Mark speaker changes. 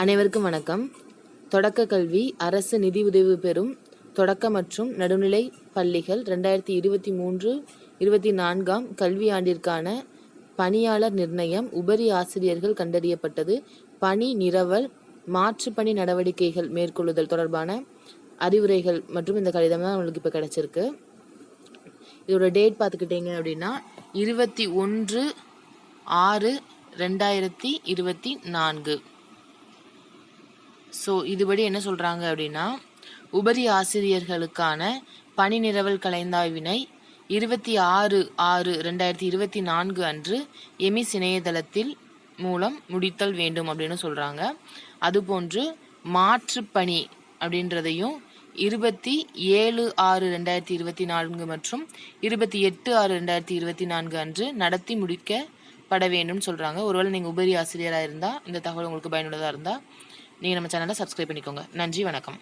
Speaker 1: அனைவருக்கும் வணக்கம். தொடக்க கல்வி அரசு நிதி உதவி பெறும் தொடக்க மற்றும் நடுநிலை பள்ளிகள் ரெண்டாயிரத்தி இருபத்தி மூன்று இருபத்தி நான்காம் கல்வியாண்டிற்கான பணியாளர் நிர்ணயம் உபரி ஆசிரியர்கள் கண்டறியப்பட்டது. பணி நிரவல் மாற்றுப்பணி நடவடிக்கைகள் மேற்கொள்ளுதல் தொடர்பான அறிவுரைகள் மற்றும் இந்த கடிதம் தான் உங்களுக்கு இப்போ கிடைச்சிருக்கு. இதோட டேட் பார்த்துக்கிட்டீங்க அப்படின்னா இருபத்தி ஒன்று ஆறு ரெண்டாயிரத்தி இருபத்தி நான்கு. ஸோ இதுபடி என்ன சொல்கிறாங்க அப்படின்னா உபரி ஆசிரியர்களுக்கான பணி நிரவல் கலைந்தாய்வினை இருபத்தி ஆறு ஆறு ரெண்டாயிரத்தி இருபத்தி நான்கு அன்று எமிஸ் இணையதளத்தில் மூலம் முடித்தல் வேண்டும் அப்படின்னு சொல்கிறாங்க அதுபோன்று மாற்றுப்பணி அப்படின்றதையும் இருபத்தி ஏழு ஆறு ரெண்டாயிரத்தி இருபத்தி நான்கு மற்றும் இருபத்தி எட்டு ஆறு ரெண்டாயிரத்தி இருபத்தி நான்கு அன்று நடத்தி முடிக்கப்பட வேண்டும் சொல்கிறாங்க ஒருவேளை நீங்கள் உபரி ஆசிரியராக இருந்தால் இந்த தகவல் உங்களுக்கு பயனுள்ளதாக இருந்தால் நீங்கள் நம்ம சேனலை சப்ஸ்கிரைப் பண்ணிக்கோங்க. நன்றி வணக்கம்.